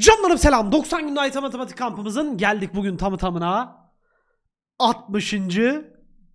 Canlarım selam. 90 günde ait matematik kampımızın geldik bugün tamı tamına 60.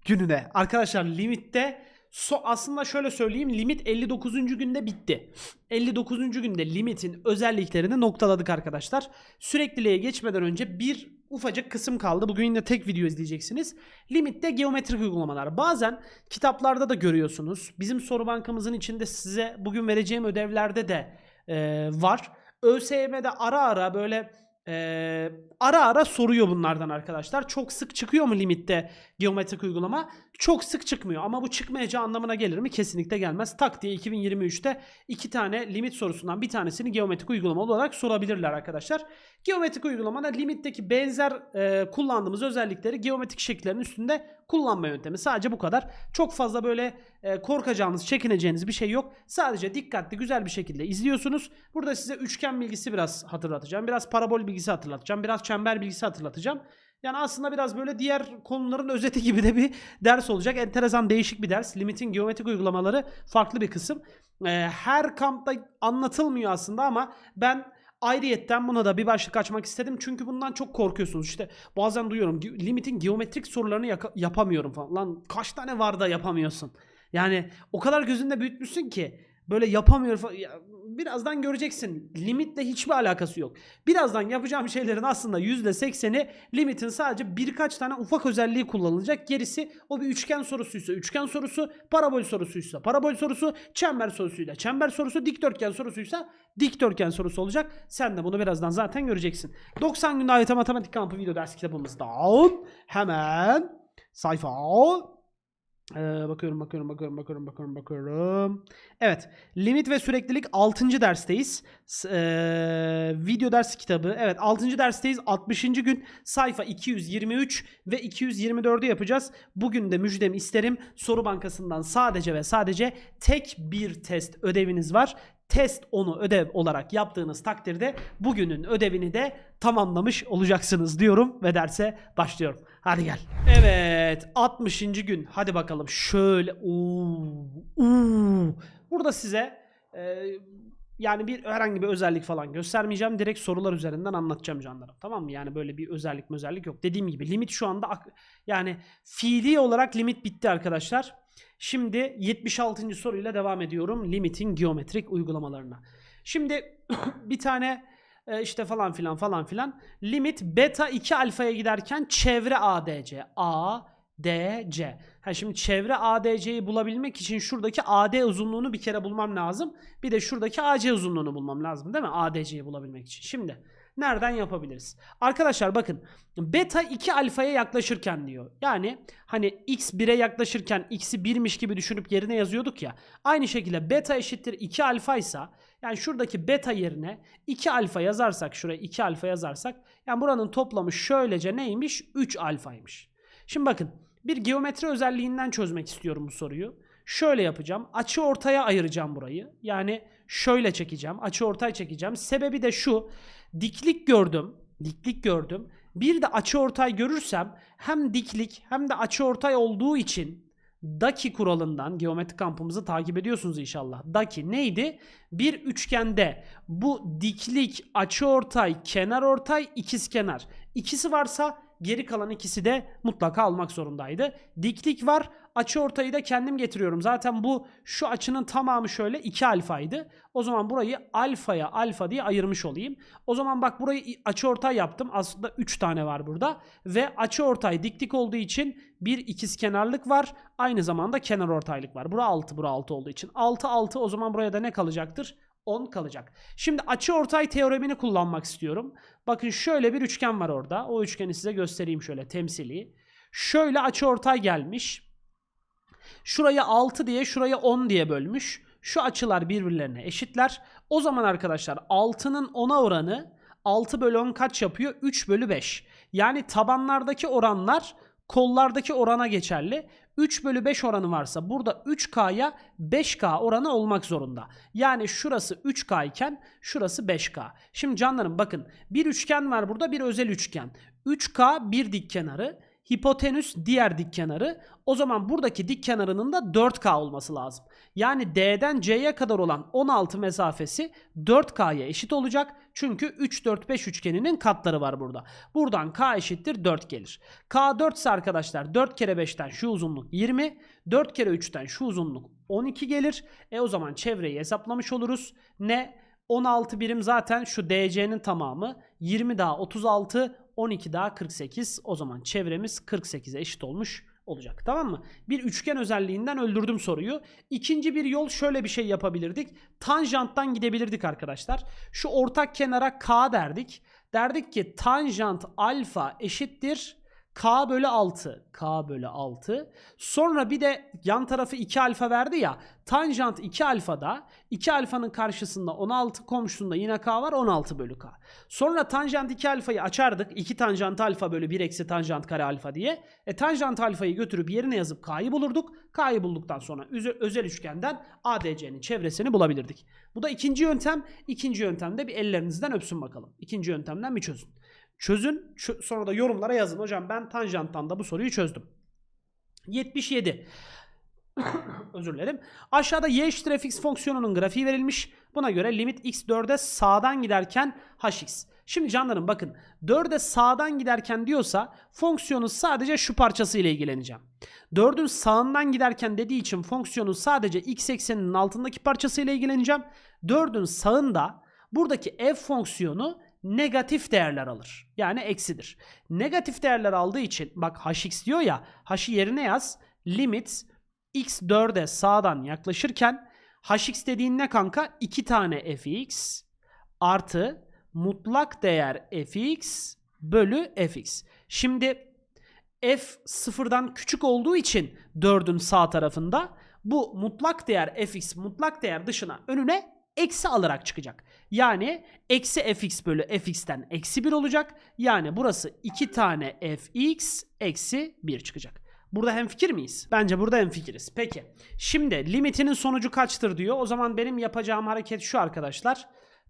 gününe. Arkadaşlar limitte so aslında şöyle söyleyeyim limit 59. günde bitti. 59. günde limitin özelliklerini noktaladık arkadaşlar. Sürekliliğe geçmeden önce bir ufacık kısım kaldı. Bugün yine tek video izleyeceksiniz. Limitte geometrik uygulamalar. Bazen kitaplarda da görüyorsunuz. Bizim soru bankamızın içinde size bugün vereceğim ödevlerde de e, var. ÖSYM'de ara ara böyle e, ara ara soruyor bunlardan arkadaşlar. Çok sık çıkıyor mu limitte geometrik uygulama? Çok sık çıkmıyor ama bu çıkmayacağı anlamına gelir mi? Kesinlikle gelmez. Tak diye 2023'te iki tane limit sorusundan bir tanesini geometrik uygulama olarak sorabilirler arkadaşlar. Geometrik uygulamada limitteki benzer e, kullandığımız özellikleri geometrik şekillerin üstünde kullanma yöntemi. Sadece bu kadar. Çok fazla böyle e, korkacağınız, çekineceğiniz bir şey yok. Sadece dikkatli, güzel bir şekilde izliyorsunuz. Burada size üçgen bilgisi biraz hatırlatacağım. Biraz parabol bilgisi hatırlatacağım. Biraz çember bilgisi hatırlatacağım. Yani aslında biraz böyle diğer konuların özeti gibi de bir ders olacak. Enteresan değişik bir ders. Limitin geometrik uygulamaları farklı bir kısım. Ee, her kampta anlatılmıyor aslında ama ben ayrıyetten buna da bir başlık açmak istedim. Çünkü bundan çok korkuyorsunuz. İşte bazen duyuyorum limitin geometrik sorularını yapamıyorum falan. Lan kaç tane var da yapamıyorsun? Yani o kadar gözünde büyütmüşsün ki böyle yapamıyor falan. Birazdan göreceksin. Limitle hiçbir alakası yok. Birazdan yapacağım şeylerin aslında %80'i limitin sadece birkaç tane ufak özelliği kullanılacak. Gerisi o bir üçgen sorusuysa üçgen sorusu, parabol sorusuysa parabol sorusu, çember sorusuyla çember sorusu, dikdörtgen sorusuysa dikdörtgen sorusu olacak. Sen de bunu birazdan zaten göreceksin. 90 günde AYT Matematik Kampı video ders kitabımızdan hemen sayfa ee, bakıyorum, bakıyorum, bakıyorum, bakıyorum, bakıyorum, bakıyorum. Evet, limit ve süreklilik 6. dersteyiz. Ee, video ders kitabı. Evet, 6. dersteyiz. 60. gün sayfa 223 ve 224'ü yapacağız. Bugün de müjdemi isterim. Soru bankasından sadece ve sadece tek bir test ödeviniz var. Test onu ödev olarak yaptığınız takdirde bugünün ödevini de tamamlamış olacaksınız diyorum ve derse başlıyorum. Hadi gel. Evet 60. gün. Hadi bakalım şöyle. Uuu, uuu. Burada size e, yani bir herhangi bir özellik falan göstermeyeceğim. Direkt sorular üzerinden anlatacağım canlarım. Tamam mı? Yani böyle bir özellik özellik yok. Dediğim gibi limit şu anda yani fiili olarak limit bitti arkadaşlar. Şimdi 76. soruyla devam ediyorum. Limitin geometrik uygulamalarına. Şimdi bir tane e, işte falan filan falan filan. Limit beta 2 alfaya giderken çevre ADC. A, D, C. Ha şimdi çevre ADC'yi bulabilmek için şuradaki AD uzunluğunu bir kere bulmam lazım. Bir de şuradaki AC uzunluğunu bulmam lazım değil mi? ADC'yi bulabilmek için. Şimdi nereden yapabiliriz? Arkadaşlar bakın beta 2 alfaya yaklaşırken diyor. Yani hani x 1'e yaklaşırken x'i 1'miş gibi düşünüp yerine yazıyorduk ya. Aynı şekilde beta eşittir 2 alfa ise yani şuradaki beta yerine 2 alfa yazarsak şuraya 2 alfa yazarsak yani buranın toplamı şöylece neymiş? 3 alfaymış. Şimdi bakın bir geometri özelliğinden çözmek istiyorum bu soruyu. Şöyle yapacağım. Açı ortaya ayıracağım burayı. Yani şöyle çekeceğim. Açı ortaya çekeceğim. Sebebi de şu. Diklik gördüm. Diklik gördüm. Bir de açı ortay görürsem hem diklik hem de açı ortay olduğu için Daki kuralından geometri kampımızı takip ediyorsunuz inşallah. Daki neydi? Bir üçgende bu diklik, açıortay, kenarortay, ikizkenar. İkisi varsa geri kalan ikisi de mutlaka almak zorundaydı. Diklik var. Açıortayı da kendim getiriyorum. Zaten bu şu açının tamamı şöyle 2 alfaydı. O zaman burayı alfaya alfa diye ayırmış olayım. O zaman bak burayı açıortay yaptım. Aslında 3 tane var burada. Ve açıortay diklik olduğu için bir ikizkenarlık var. Aynı zamanda kenarortaylık var. Bura 6, bura 6 olduğu için. 6 6 o zaman buraya da ne kalacaktır? 10 kalacak. Şimdi açıortay teoremini kullanmak istiyorum. Bakın şöyle bir üçgen var orada. O üçgeni size göstereyim şöyle temsili. Şöyle açıortay gelmiş. Şuraya 6 diye şuraya 10 diye bölmüş. Şu açılar birbirlerine eşitler. O zaman arkadaşlar 6'nın 10'a oranı 6 bölü 10 kaç yapıyor? 3 bölü 5. Yani tabanlardaki oranlar kollardaki orana geçerli. 3 bölü 5 oranı varsa burada 3K'ya 5K oranı olmak zorunda. Yani şurası 3K iken şurası 5K. Şimdi canlarım bakın bir üçgen var burada bir özel üçgen. 3K bir dik kenarı hipotenüs diğer dik kenarı. O zaman buradaki dik kenarının da 4K olması lazım. Yani D'den C'ye kadar olan 16 mesafesi 4K'ya eşit olacak. Çünkü 3 4 5 üçgeninin katları var burada. Buradan K eşittir 4 gelir. K 4 ise arkadaşlar 4 kere 5'ten şu uzunluk 20. 4 kere 3'ten şu uzunluk 12 gelir. E o zaman çevreyi hesaplamış oluruz. Ne? 16 birim zaten şu DC'nin tamamı. 20 daha 36, 12 daha 48. O zaman çevremiz 48'e eşit olmuş olacak. Tamam mı? Bir üçgen özelliğinden öldürdüm soruyu. İkinci bir yol şöyle bir şey yapabilirdik. Tanjanttan gidebilirdik arkadaşlar. Şu ortak kenara K derdik. Derdik ki tanjant alfa eşittir K bölü 6. K bölü 6. Sonra bir de yan tarafı 2 alfa verdi ya. Tanjant 2 alfada 2 alfanın karşısında 16 komşusunda yine K var 16 bölü K. Sonra tanjant 2 alfayı açardık. 2 tanjant alfa bölü 1 eksi tanjant kare alfa diye. E tanjant alfayı götürüp yerine yazıp K'yı bulurduk. K'yı bulduktan sonra öze- özel üçgenden ADC'nin çevresini bulabilirdik. Bu da ikinci yöntem. İkinci yöntemde bir ellerinizden öpsün bakalım. İkinci yöntemden bir çözün. Çözün çö- sonra da yorumlara yazın. Hocam ben tanjanttan da bu soruyu çözdüm. 77. Özür dilerim. Aşağıda y eşittir fx fonksiyonunun grafiği verilmiş. Buna göre limit x 4'e sağdan giderken hx. Şimdi canlarım bakın 4'e sağdan giderken diyorsa fonksiyonun sadece şu parçası ile ilgileneceğim. 4'ün sağından giderken dediği için fonksiyonun sadece x ekseninin altındaki parçası ile ilgileneceğim. 4'ün sağında buradaki f fonksiyonu negatif değerler alır. Yani eksidir. Negatif değerler aldığı için bak hx diyor ya h'ı yerine yaz. Limit x 4'e sağdan yaklaşırken hx dediğin ne kanka? 2 tane fx artı mutlak değer fx bölü fx. Şimdi f sıfırdan küçük olduğu için 4'ün sağ tarafında bu mutlak değer fx mutlak değer dışına önüne eksi alarak çıkacak. Yani eksi fx bölü fx'ten eksi 1 olacak. Yani burası 2 tane fx eksi 1 çıkacak. Burada hemfikir miyiz? Bence burada hemfikiriz. Peki. Şimdi limitinin sonucu kaçtır diyor. O zaman benim yapacağım hareket şu arkadaşlar.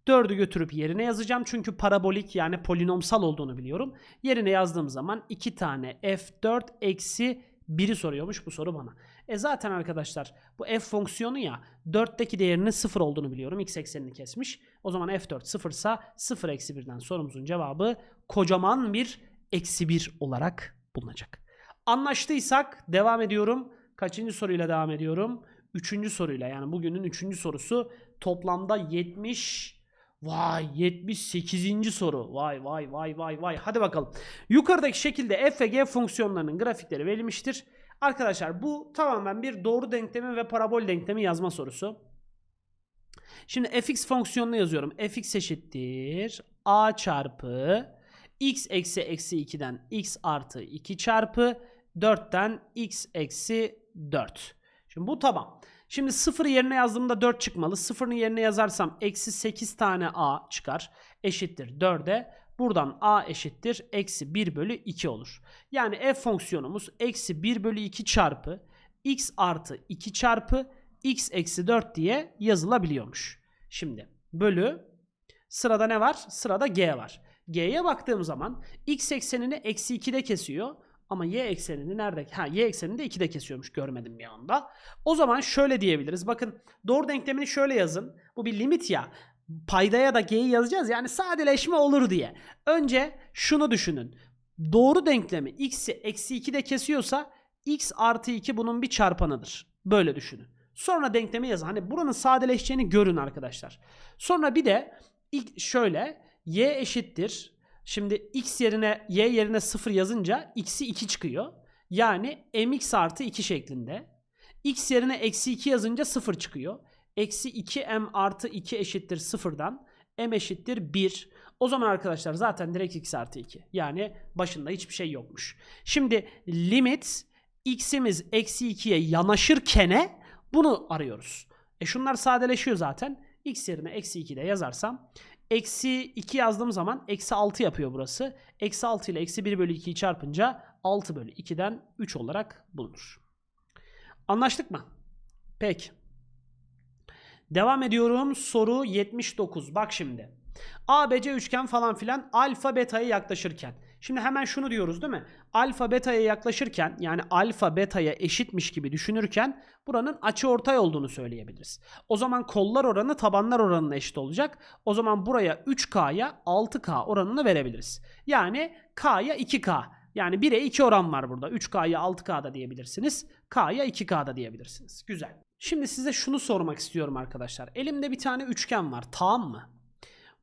4'ü götürüp yerine yazacağım. Çünkü parabolik yani polinomsal olduğunu biliyorum. Yerine yazdığım zaman 2 tane f4 eksi 1'i soruyormuş bu soru bana. E zaten arkadaşlar bu f fonksiyonu ya 4'teki değerinin 0 olduğunu biliyorum. X eksenini kesmiş. O zaman f4 0 ise 0 eksi 1'den sorumuzun cevabı kocaman bir eksi 1 olarak bulunacak. Anlaştıysak devam ediyorum. Kaçıncı soruyla devam ediyorum? Üçüncü soruyla yani bugünün üçüncü sorusu toplamda 70 Vay 78. soru. Vay vay vay vay vay. Hadi bakalım. Yukarıdaki şekilde f ve g fonksiyonlarının grafikleri verilmiştir. Arkadaşlar bu tamamen bir doğru denklemi ve parabol denklemi yazma sorusu. Şimdi fx fonksiyonunu yazıyorum. fx eşittir a çarpı x eksi eksi 2'den x artı 2 çarpı 4'ten x eksi 4. Şimdi bu tamam. Şimdi 0 yerine yazdığımda 4 çıkmalı. 0'ın yerine yazarsam eksi 8 tane a çıkar. Eşittir 4'e. Buradan a eşittir eksi 1 bölü 2 olur. Yani f fonksiyonumuz eksi 1 bölü 2 çarpı x artı 2 çarpı x eksi 4 diye yazılabiliyormuş. Şimdi bölü sırada ne var? Sırada g var. G'ye baktığım zaman x eksenini eksi 2'de kesiyor. Ama y eksenini nerede? Ha y eksenini de 2'de kesiyormuş görmedim bir anda. O zaman şöyle diyebiliriz. Bakın doğru denklemini şöyle yazın. Bu bir limit ya. Paydaya da g'yi yazacağız yani sadeleşme olur diye. Önce şunu düşünün. Doğru denklemi x'i eksi 2'de kesiyorsa x artı 2 bunun bir çarpanıdır. Böyle düşünün. Sonra denklemi yazın. Hani buranın sadeleşeceğini görün arkadaşlar. Sonra bir de ilk şöyle y eşittir Şimdi x yerine y yerine 0 yazınca x'i 2 çıkıyor. Yani mx artı 2 şeklinde. x yerine eksi 2 yazınca 0 çıkıyor. Eksi 2m artı 2 eşittir 0'dan. m eşittir 1. O zaman arkadaşlar zaten direkt x artı 2. Yani başında hiçbir şey yokmuş. Şimdi limit x'imiz eksi 2'ye yanaşırkene bunu arıyoruz. E şunlar sadeleşiyor zaten. x yerine eksi 2 de yazarsam Eksi 2 yazdığım zaman eksi 6 yapıyor burası. Eksi 6 ile eksi 1 bölü 2'yi çarpınca 6 bölü 2'den 3 olarak bulunur. Anlaştık mı? Peki. Devam ediyorum. Soru 79. Bak şimdi. ABC üçgen falan filan alfa beta'ya yaklaşırken Şimdi hemen şunu diyoruz değil mi? Alfa beta'ya yaklaşırken yani alfa beta'ya eşitmiş gibi düşünürken buranın açı ortay olduğunu söyleyebiliriz. O zaman kollar oranı tabanlar oranına eşit olacak. O zaman buraya 3K'ya 6K oranını verebiliriz. Yani K'ya 2K. Yani 1'e 2 oran var burada. 3K'ya 6K'da diyebilirsiniz. K'ya 2K'da diyebilirsiniz. Güzel. Şimdi size şunu sormak istiyorum arkadaşlar. Elimde bir tane üçgen var. Tamam mı?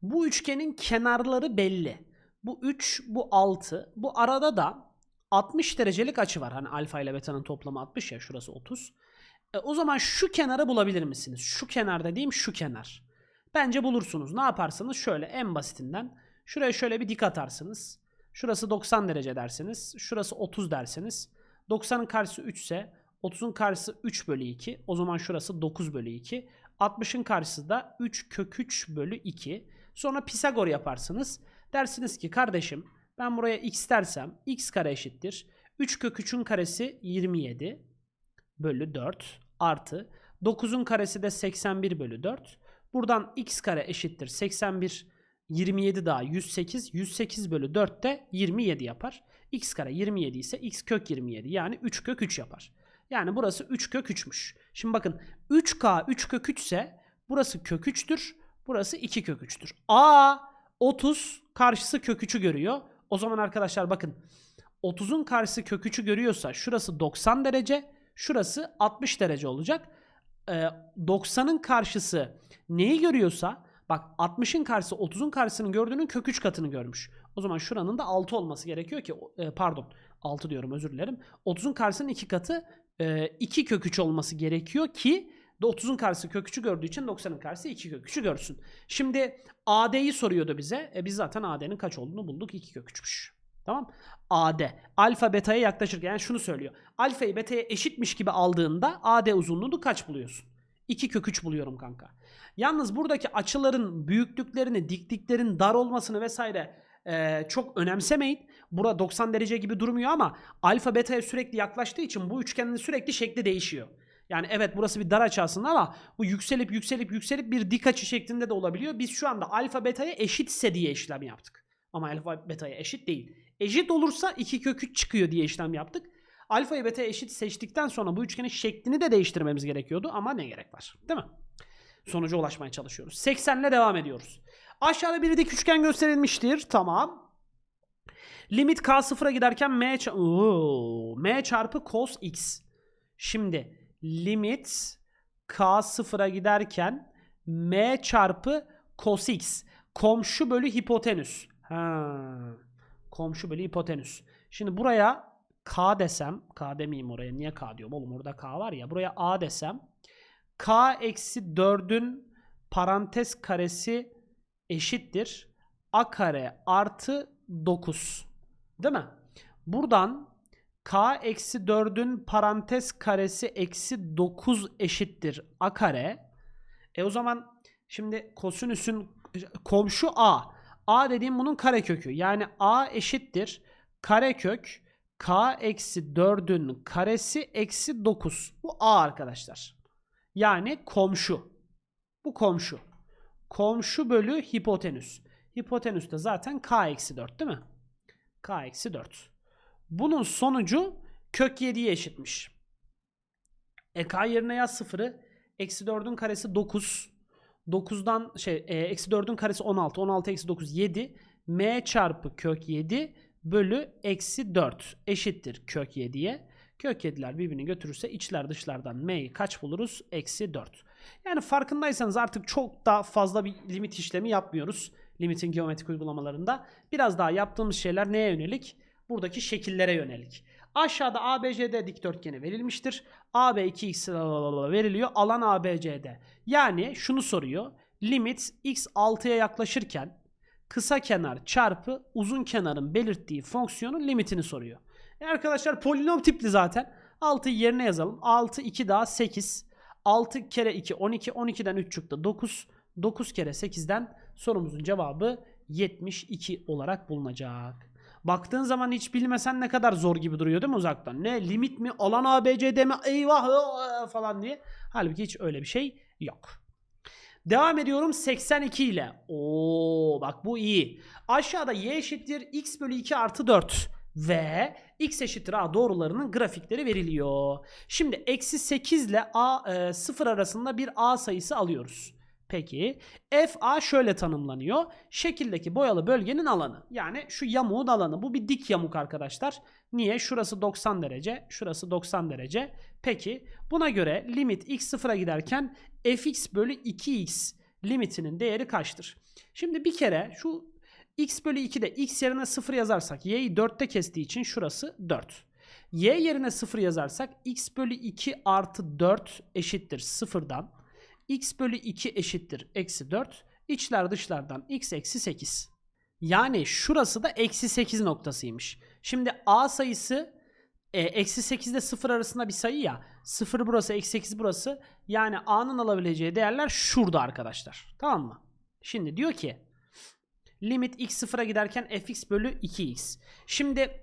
Bu üçgenin kenarları belli. Bu 3, bu 6. Bu arada da 60 derecelik açı var. Hani alfa ile beta'nın toplamı 60 ya şurası 30. E, o zaman şu kenarı bulabilir misiniz? Şu kenar dediğim şu kenar. Bence bulursunuz. Ne yaparsanız şöyle en basitinden şuraya şöyle bir dik atarsınız. Şurası 90 derece dersiniz. Şurası 30 dersiniz. 90'ın karşısı 3 ise 30'un karşısı 3 bölü 2. O zaman şurası 9 bölü 2. 60'ın karşısı da 3 kök 3 bölü 2. Sonra Pisagor yaparsınız. Dersiniz ki kardeşim ben buraya x dersem x kare eşittir. 3 kök 3'ün karesi 27 bölü 4 artı 9'un karesi de 81 bölü 4. Buradan x kare eşittir 81 27 daha 108 108 bölü 4 de 27 yapar. x kare 27 ise x kök 27 yani 3 kök 3 yapar. Yani burası 3 kök 3'müş. Şimdi bakın 3k 3 kök 3 ise burası kök 3'tür. Burası 2 kök 3'tür. A 30 karşısı kök 3'ü görüyor. O zaman arkadaşlar bakın 30'un karşısı kök 3'ü görüyorsa şurası 90 derece, şurası 60 derece olacak. Ee, 90'ın karşısı neyi görüyorsa bak 60'ın karşısı 30'un karşısını gördüğünün kök 3 katını görmüş. O zaman şuranın da 6 olması gerekiyor ki e, pardon 6 diyorum özür dilerim. 30'un karşısının 2 katı e, 2 kök 3 olması gerekiyor ki de 30'un karşısı kök 3'ü gördüğü için 90'ın karşısı 2 kök 3'ü görsün. Şimdi AD'yi soruyordu bize. E biz zaten AD'nin kaç olduğunu bulduk. 2 kök 3'müş. Tamam. AD. Alfa beta'ya yaklaşırken yani şunu söylüyor. Alfayı beta'ya eşitmiş gibi aldığında AD uzunluğunu kaç buluyorsun? 2 kök 3 buluyorum kanka. Yalnız buradaki açıların büyüklüklerini, dikliklerin dar olmasını vesaire e, çok önemsemeyin. Bura 90 derece gibi durmuyor ama alfa beta'ya sürekli yaklaştığı için bu üçgenin sürekli şekli değişiyor. Yani evet burası bir dar açı aslında ama bu yükselip yükselip yükselip bir dik açı şeklinde de olabiliyor. Biz şu anda alfa beta'ya eşitse diye işlem yaptık. Ama alfa beta'ya eşit değil. Eşit olursa 2 kök 3 çıkıyor diye işlem yaptık. Alfayı beta'ya eşit seçtikten sonra bu üçgenin şeklini de değiştirmemiz gerekiyordu ama ne gerek var? Değil mi? Sonuca ulaşmaya çalışıyoruz. 80 ile devam ediyoruz. Aşağıda bir dik üçgen gösterilmiştir. Tamam. Limit k sıfıra giderken m, ça- m çarpı cos x. Şimdi limit k sıfıra giderken m çarpı cos x. Komşu bölü hipotenüs. Ha. Komşu bölü hipotenüs. Şimdi buraya k desem, k demeyeyim oraya. Niye k diyorum oğlum? Orada k var ya. Buraya a desem. k eksi 4'ün parantez karesi eşittir. a kare artı 9. Değil mi? Buradan k eksi 4'ün parantez karesi eksi 9 eşittir a kare. E o zaman şimdi kosinüsün komşu a. a dediğim bunun karekökü. Yani a eşittir karekök k eksi 4'ün karesi eksi 9. Bu a arkadaşlar. Yani komşu. Bu komşu. Komşu bölü hipotenüs. Hipotenüs de zaten k eksi 4 değil mi? K eksi 4. Bunun sonucu kök 7'ye eşitmiş. E k yerine yaz sıfırı. Eksi 4'ün karesi 9. 9'dan şey e, eksi 4'ün karesi 16. 16 eksi 9 7. m çarpı kök 7 bölü eksi 4 eşittir kök 7'ye. Kök 7'ler birbirini götürürse içler dışlardan m'yi kaç buluruz? Eksi 4. Yani farkındaysanız artık çok daha fazla bir limit işlemi yapmıyoruz. Limitin geometrik uygulamalarında. Biraz daha yaptığımız şeyler neye yönelik? Buradaki şekillere yönelik. Aşağıda ABCD dikdörtgeni verilmiştir. AB 2x veriliyor. Alan ABCD. Yani şunu soruyor. Limit x 6'ya yaklaşırken kısa kenar çarpı uzun kenarın belirttiği fonksiyonun limitini soruyor. E arkadaşlar polinom tipli zaten. 6'yı yerine yazalım. 6 2 daha 8. 6 kere 2 12. 12'den 3 çıktı 9. 9 kere 8'den sorumuzun cevabı 72 olarak bulunacak. Baktığın zaman hiç bilmesen ne kadar zor gibi duruyor değil mi uzaktan? Ne limit mi alan ABCD mi eyvah ıı, falan diye. Halbuki hiç öyle bir şey yok. Devam ediyorum 82 ile. Oo bak bu iyi. Aşağıda y eşittir x bölü 2 artı 4 ve x eşittir a doğrularının grafikleri veriliyor. Şimdi eksi 8 ile a e, 0 arasında bir a sayısı alıyoruz. Peki f a şöyle tanımlanıyor. Şekildeki boyalı bölgenin alanı. Yani şu yamuğun alanı. Bu bir dik yamuk arkadaşlar. Niye? Şurası 90 derece, şurası 90 derece. Peki buna göre limit x sıfıra giderken fx bölü 2x limitinin değeri kaçtır? Şimdi bir kere şu x bölü 2'de x yerine 0 yazarsak y'yi 4'te kestiği için şurası 4. y yerine 0 yazarsak x bölü 2 artı 4 eşittir 0'dan. X bölü 2 eşittir eksi 4. İçler dışlardan x eksi 8. Yani şurası da eksi 8 noktasıymış. Şimdi a sayısı e, eksi 8 ile 0 arasında bir sayı ya. 0 burası, eksi 8 burası. Yani a'nın alabileceği değerler şurada arkadaşlar. Tamam mı? Şimdi diyor ki limit x sıfıra giderken fx bölü 2x. Şimdi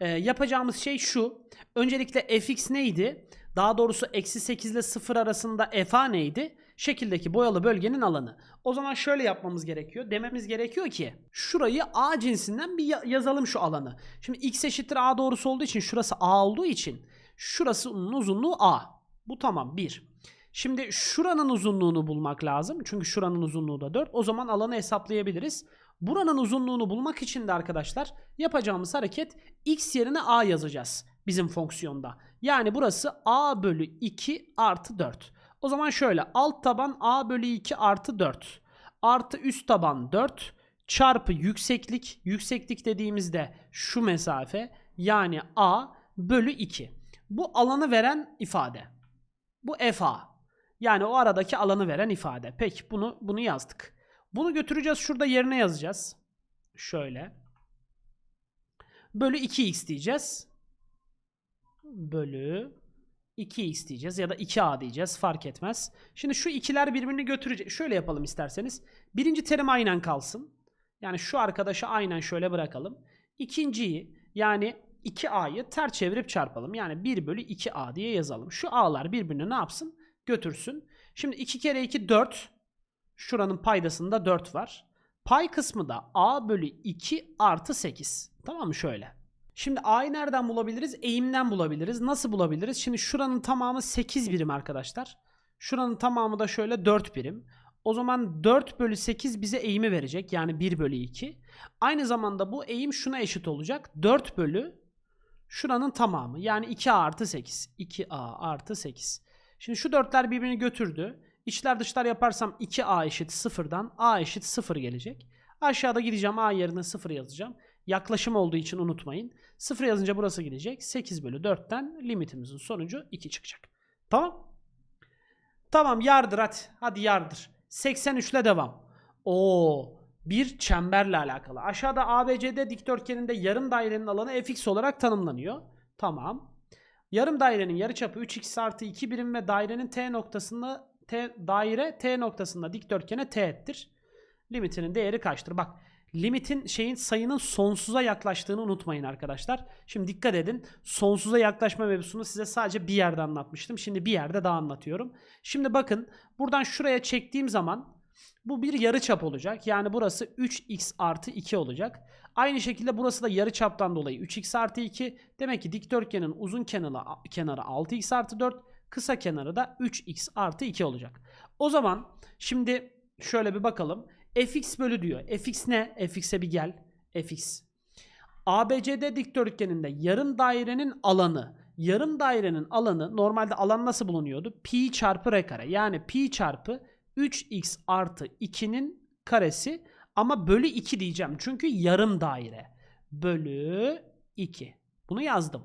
e, yapacağımız şey şu. Öncelikle fx neydi? Daha doğrusu eksi 8 ile 0 arasında fa neydi? Şekildeki boyalı bölgenin alanı. O zaman şöyle yapmamız gerekiyor. Dememiz gerekiyor ki şurayı a cinsinden bir ya- yazalım şu alanı. Şimdi x eşittir a doğrusu olduğu için şurası a olduğu için şurasının uzunluğu a. Bu tamam 1. Şimdi şuranın uzunluğunu bulmak lazım. Çünkü şuranın uzunluğu da 4. O zaman alanı hesaplayabiliriz. Buranın uzunluğunu bulmak için de arkadaşlar yapacağımız hareket x yerine a yazacağız bizim fonksiyonda. Yani burası a bölü 2 artı 4. O zaman şöyle alt taban a bölü 2 artı 4 artı üst taban 4 çarpı yükseklik. Yükseklik dediğimizde şu mesafe yani a bölü 2. Bu alanı veren ifade. Bu fa. Yani o aradaki alanı veren ifade. Peki bunu bunu yazdık. Bunu götüreceğiz şurada yerine yazacağız. Şöyle. Bölü 2x diyeceğiz. Bölü 2x diyeceğiz ya da 2a diyeceğiz fark etmez. Şimdi şu ikiler birbirini götürecek. Şöyle yapalım isterseniz. Birinci terim aynen kalsın. Yani şu arkadaşı aynen şöyle bırakalım. İkinciyi yani 2a'yı ter çevirip çarpalım. Yani 1 bölü 2a diye yazalım. Şu a'lar birbirini ne yapsın? Götürsün. Şimdi 2 kere 2 4. Şuranın paydasında 4 var. Pay kısmı da a bölü 2 artı 8. Tamam mı şöyle? Şimdi a'yı nereden bulabiliriz? Eğimden bulabiliriz. Nasıl bulabiliriz? Şimdi şuranın tamamı 8 birim arkadaşlar. Şuranın tamamı da şöyle 4 birim. O zaman 4 bölü 8 bize eğimi verecek. Yani 1 bölü 2. Aynı zamanda bu eğim şuna eşit olacak. 4 bölü şuranın tamamı. Yani 2a artı 8. 2a artı 8. Şimdi şu dörtler birbirini götürdü. İçler dışlar yaparsam 2a eşit 0'dan a eşit 0 gelecek. Aşağıda gideceğim a yerine 0 yazacağım. Yaklaşım olduğu için unutmayın. 0 yazınca burası gidecek. 8 bölü 4'ten limitimizin sonucu 2 çıkacak. Tamam. Tamam yardır hadi. Hadi yardır. 83 ile devam. Oo, bir çemberle alakalı. Aşağıda ABCD dikdörtgeninde yarım dairenin alanı fx olarak tanımlanıyor. Tamam. Yarım dairenin yarıçapı 3x artı 2 birim ve dairenin t noktasında t, daire t noktasında dikdörtgene teğettir. Limitinin değeri kaçtır? Bak limitin şeyin sayının sonsuza yaklaştığını unutmayın arkadaşlar. Şimdi dikkat edin. Sonsuza yaklaşma mevzusunu size sadece bir yerde anlatmıştım. Şimdi bir yerde daha anlatıyorum. Şimdi bakın buradan şuraya çektiğim zaman bu bir yarıçap olacak. Yani burası 3x artı 2 olacak. Aynı şekilde burası da yarıçaptan dolayı 3x artı 2. Demek ki dikdörtgenin uzun kenarı, kenarı 6x artı 4. Kısa kenarı da 3x artı 2 olacak. O zaman şimdi şöyle bir bakalım. Fx bölü diyor. fx ne? fx'e bir gel. fx. ABCD dikdörtgeninde yarım dairenin alanı. Yarım dairenin alanı normalde alan nasıl bulunuyordu? Pi çarpı r kare. Yani pi çarpı 3x artı 2'nin karesi ama bölü 2 diyeceğim. Çünkü yarım daire. Bölü 2. Bunu yazdım.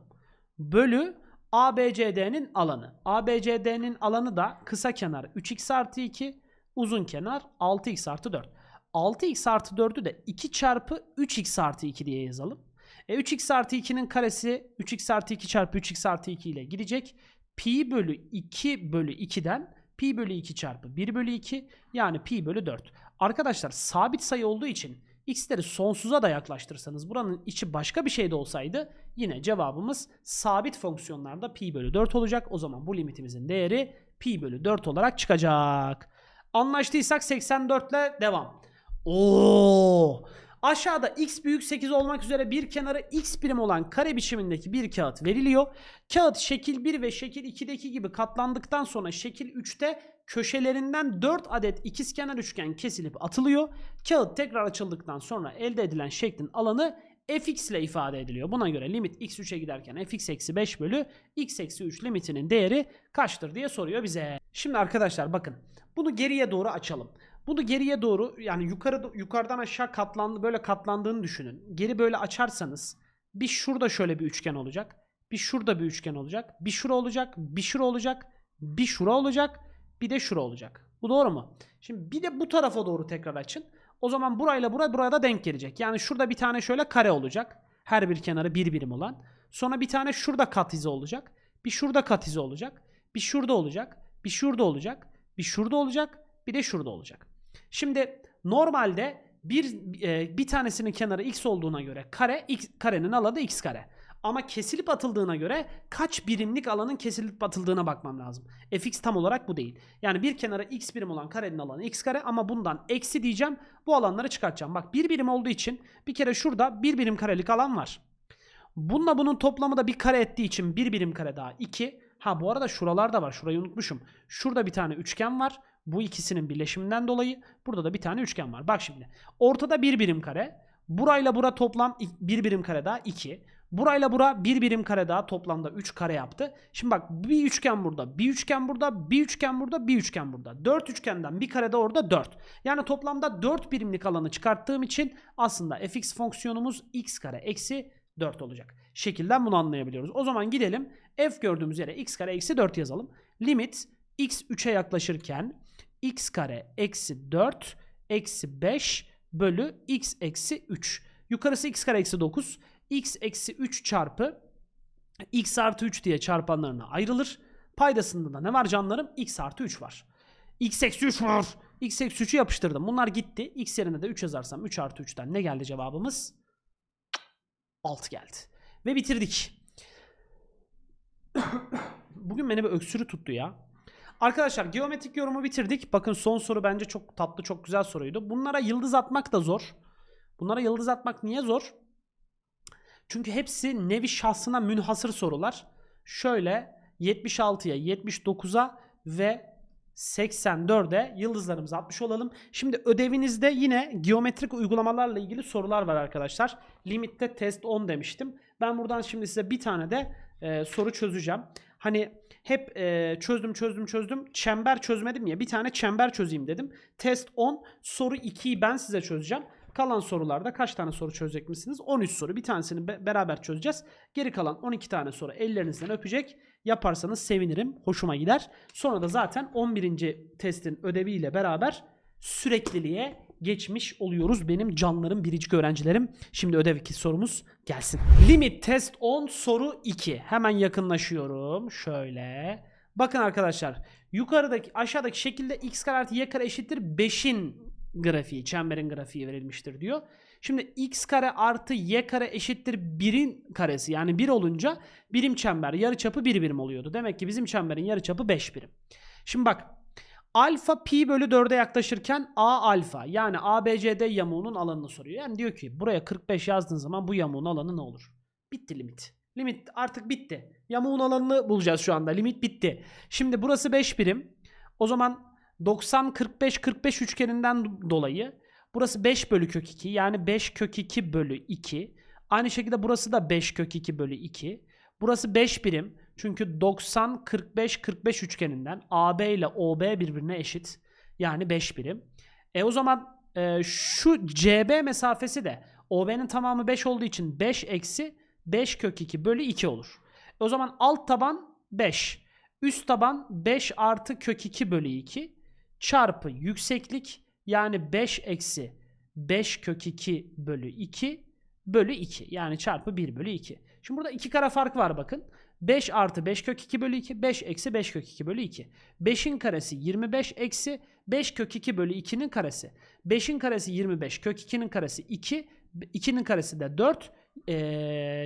Bölü ABCD'nin alanı. ABCD'nin alanı da kısa kenar 3x artı 2, uzun kenar 6x artı 4. 6x artı 4'ü de 2 çarpı 3x artı 2 diye yazalım. E 3x artı 2'nin karesi 3x artı 2 çarpı 3x artı 2 ile gidecek. Pi bölü 2 bölü 2'den pi bölü 2 çarpı 1 bölü 2 yani pi bölü 4. Arkadaşlar sabit sayı olduğu için x'leri sonsuza da yaklaştırırsanız buranın içi başka bir şey de olsaydı yine cevabımız sabit fonksiyonlarda pi bölü 4 olacak. O zaman bu limitimizin değeri pi bölü 4 olarak çıkacak. Anlaştıysak 84 ile devam. Oo. Aşağıda x büyük 8 olmak üzere bir kenarı x birim olan kare biçimindeki bir kağıt veriliyor. Kağıt şekil 1 ve şekil 2'deki gibi katlandıktan sonra şekil 3'te köşelerinden 4 adet ikizkenar üçgen kesilip atılıyor. Kağıt tekrar açıldıktan sonra elde edilen şeklin alanı fx ile ifade ediliyor. Buna göre limit x3'e giderken fx eksi 5 bölü x eksi 3 limitinin değeri kaçtır diye soruyor bize. Şimdi arkadaşlar bakın bunu geriye doğru açalım. Bunu geriye doğru yani yukarı yukarıdan aşağı katlandı böyle katlandığını düşünün. Geri böyle açarsanız bir şurada şöyle bir üçgen olacak. Bir şurada bir üçgen olacak. Bir şura olacak. Bir şura olacak. Bir şura olacak. Bir de şura olacak. Bu doğru mu? Şimdi bir de bu tarafa doğru tekrar açın. O zaman burayla buraya buraya da denk gelecek. Yani şurada bir tane şöyle kare olacak. Her bir kenarı bir birim olan. Sonra bir tane şurada kat izi olacak. Bir şurada kat izi olacak. Bir şurada olacak. Bir şurada olacak. Bir şurada olacak. Bir de şurada olacak. Şimdi normalde bir e, bir tanesinin kenarı x olduğuna göre kare x karenin alanı x kare. Ama kesilip atıldığına göre kaç birimlik alanın kesilip atıldığına bakmam lazım. fx tam olarak bu değil. Yani bir kenarı x birim olan karenin alanı x kare ama bundan eksi diyeceğim. Bu alanları çıkartacağım. Bak bir birim olduğu için bir kere şurada bir birim karelik alan var. Bununla bunun toplamı da bir kare ettiği için bir birim kare daha 2. Ha bu arada şuralar da var. Şurayı unutmuşum. Şurada bir tane üçgen var. Bu ikisinin birleşiminden dolayı burada da bir tane üçgen var. Bak şimdi. Ortada bir birim kare. Burayla bura toplam bir birim kare daha 2. Burayla bura bir birim kare daha toplamda 3 kare yaptı. Şimdi bak bir üçgen burada, bir üçgen burada, bir üçgen burada, bir üçgen burada. 4 üçgenden bir kare de orada 4. Yani toplamda 4 birimlik alanı çıkarttığım için aslında fx fonksiyonumuz x kare eksi 4 olacak. Şekilden bunu anlayabiliyoruz. O zaman gidelim f gördüğümüz yere x kare eksi 4 yazalım. Limit x 3'e yaklaşırken x kare eksi 4 eksi 5 bölü x eksi 3. Yukarısı x kare eksi 9. x eksi 3 çarpı x artı 3 diye çarpanlarına ayrılır. Paydasında da ne var canlarım? x artı 3 var. x eksi 3 var. x eksi 3'ü yapıştırdım. Bunlar gitti. x yerine de 3 yazarsam 3 artı 3'ten ne geldi cevabımız? 6 geldi. Ve bitirdik. Bugün beni bir öksürü tuttu ya. Arkadaşlar geometrik yorumu bitirdik. Bakın son soru bence çok tatlı, çok güzel soruydu. Bunlara yıldız atmak da zor. Bunlara yıldız atmak niye zor? Çünkü hepsi nevi şahsına münhasır sorular. Şöyle 76'ya, 79'a ve 84'e yıldızlarımızı atmış olalım. Şimdi ödevinizde yine geometrik uygulamalarla ilgili sorular var arkadaşlar. Limitte test 10 demiştim. Ben buradan şimdi size bir tane de e, soru çözeceğim. Hani hep e, çözdüm çözdüm çözdüm. Çember çözmedim ya. Bir tane çember çözeyim dedim. Test 10. Soru 2'yi ben size çözeceğim. Kalan sorularda kaç tane soru çözecek misiniz? 13 soru. Bir tanesini be- beraber çözeceğiz. Geri kalan 12 tane soru ellerinizden öpecek. Yaparsanız sevinirim. Hoşuma gider. Sonra da zaten 11. testin ödeviyle beraber sürekliliğe geçmiş oluyoruz benim canlarım biricik öğrencilerim. Şimdi ödev 2 sorumuz gelsin. Limit test 10 soru 2. Hemen yakınlaşıyorum. Şöyle. Bakın arkadaşlar yukarıdaki aşağıdaki şekilde x kare artı y kare eşittir 5'in grafiği, çemberin grafiği verilmiştir diyor. Şimdi x kare artı y kare eşittir 1'in karesi yani 1 olunca birim çember yarıçapı 1 birim oluyordu. Demek ki bizim çemberin yarıçapı 5 birim. Şimdi bak alfa pi bölü 4'e yaklaşırken a alfa yani ABCD yamuğunun alanını soruyor. Yani diyor ki buraya 45 yazdığın zaman bu yamuğun alanı ne olur? Bitti limit. Limit artık bitti. Yamuğun alanını bulacağız şu anda. Limit bitti. Şimdi burası 5 birim. O zaman 90 45 45 üçgeninden dolayı burası 5 bölü kök 2 yani 5 kök 2 bölü 2. Aynı şekilde burası da 5 kök 2 bölü 2. Burası 5 birim. Çünkü 90 45 45 üçgeninden AB ile OB birbirine eşit. Yani 5 birim. E o zaman e, şu CB mesafesi de OB'nin tamamı 5 olduğu için 5 eksi 5 kök 2 bölü 2 olur. E o zaman alt taban 5. Üst taban 5 artı kök 2 bölü 2 çarpı yükseklik yani 5 eksi 5 kök 2 bölü 2 bölü 2 yani çarpı 1 bölü 2. Şimdi burada iki kare fark var bakın. 5 artı 5 kök 2 bölü 2 5 eksi 5 kök 2 bölü 2. 5'in karesi 25 eksi 5 kök 2 bölü 2'nin karesi. 5'in karesi 25 kök 2'nin karesi 2 2'nin karesi de 4 ee,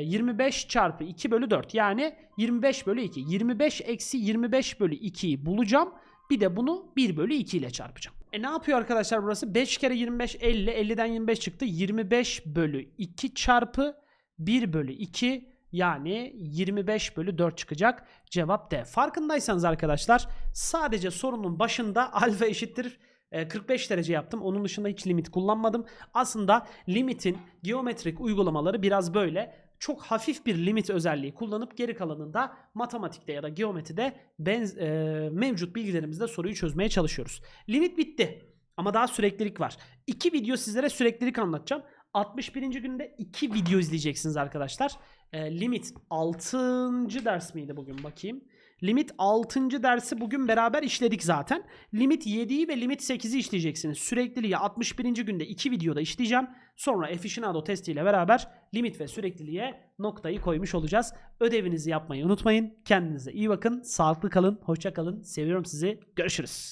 25 çarpı 2 bölü 4 yani 25 bölü 2. 25 eksi 25 bölü 2'yi bulacağım. Bir de bunu 1 bölü 2 ile çarpacağım. E ne yapıyor arkadaşlar burası? 5 kere 25 50. 50'den 25 çıktı. 25 bölü 2 çarpı 1 bölü 2 yani 25 bölü 4 çıkacak. Cevap D. Farkındaysanız arkadaşlar sadece sorunun başında alfa eşittir e, 45 derece yaptım. Onun dışında hiç limit kullanmadım. Aslında limitin geometrik uygulamaları biraz böyle çok hafif bir limit özelliği kullanıp geri kalanında matematikte ya da geometride benz, e, mevcut bilgilerimizle soruyu çözmeye çalışıyoruz. Limit bitti ama daha süreklilik var. İki video sizlere süreklilik anlatacağım. 61. günde iki video izleyeceksiniz arkadaşlar. E, limit 6. ders miydi bugün bakayım. Limit 6. dersi bugün beraber işledik zaten. Limit 7'yi ve limit 8'i işleyeceksiniz. Sürekliliği 61. günde 2 videoda işleyeceğim. Sonra Efficienado testiyle beraber limit ve sürekliliğe noktayı koymuş olacağız. Ödevinizi yapmayı unutmayın. Kendinize iyi bakın. Sağlıklı kalın. Hoşça kalın. Seviyorum sizi. Görüşürüz.